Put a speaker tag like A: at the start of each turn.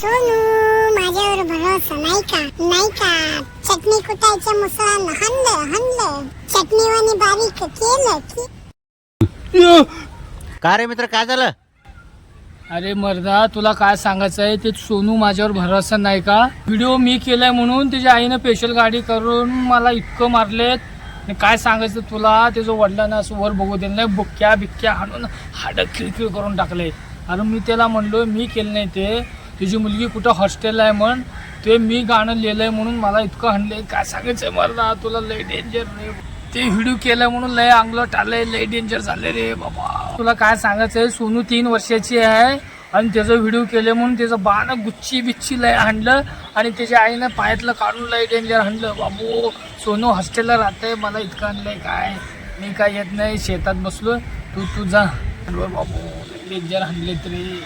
A: सोनू माझ्यावर भरोसा नाही का? नाही का? चटणी कुटायच्या मुसळानं हनलं हनलं चटणीवानी बारीक केलं की
B: का रे मित्र काय झालं?
C: अरे मर्दा तुला काय सांगायचं आहे ते सोनू माझ्यावर भरोसा नाही का? व्हिडिओ मी केलाय म्हणून त्याच्या आईनं स्पेशल गाडी करून मला इतकं मारलेत. आणि काय सांगायचं तुला? त्याचं वडिलांना असं वर बघू दिलं नाही बुक्क्या बिक्क्या हाणून हाडं खिळखिळ करून टाकले. अरे मी त्याला म्हणलो मी केलं नाही ते. तुझी मुलगी कुठं हॉस्टेलला आहे म्हण ते मी गाणं लिहिलंय म्हणून मला इतकं हाणलंय काय सांगायचं मला तुला लय डेंजर रे. ते व्हिडिओ केलं म्हणून लय अंगलं आलंय लय डेंजर झाले रे बाबा. तुला काय सांगायचं आहे सोनू तीन वर्षाची आहे आणि त्याचं व्हिडिओ केले म्हणून त्याचं बाण गुच्ची बिच्ची लय हाणलं आणि त्याच्या आईनं पायातलं काढून लय डेंजर हाणलं. बाबू सोनू हॉस्टेलला राहतंय मला इतकं आणलंय काय? मी काय येत नाही शेतात बसलो तू तू जा बाबू डेंजर हाणले तरी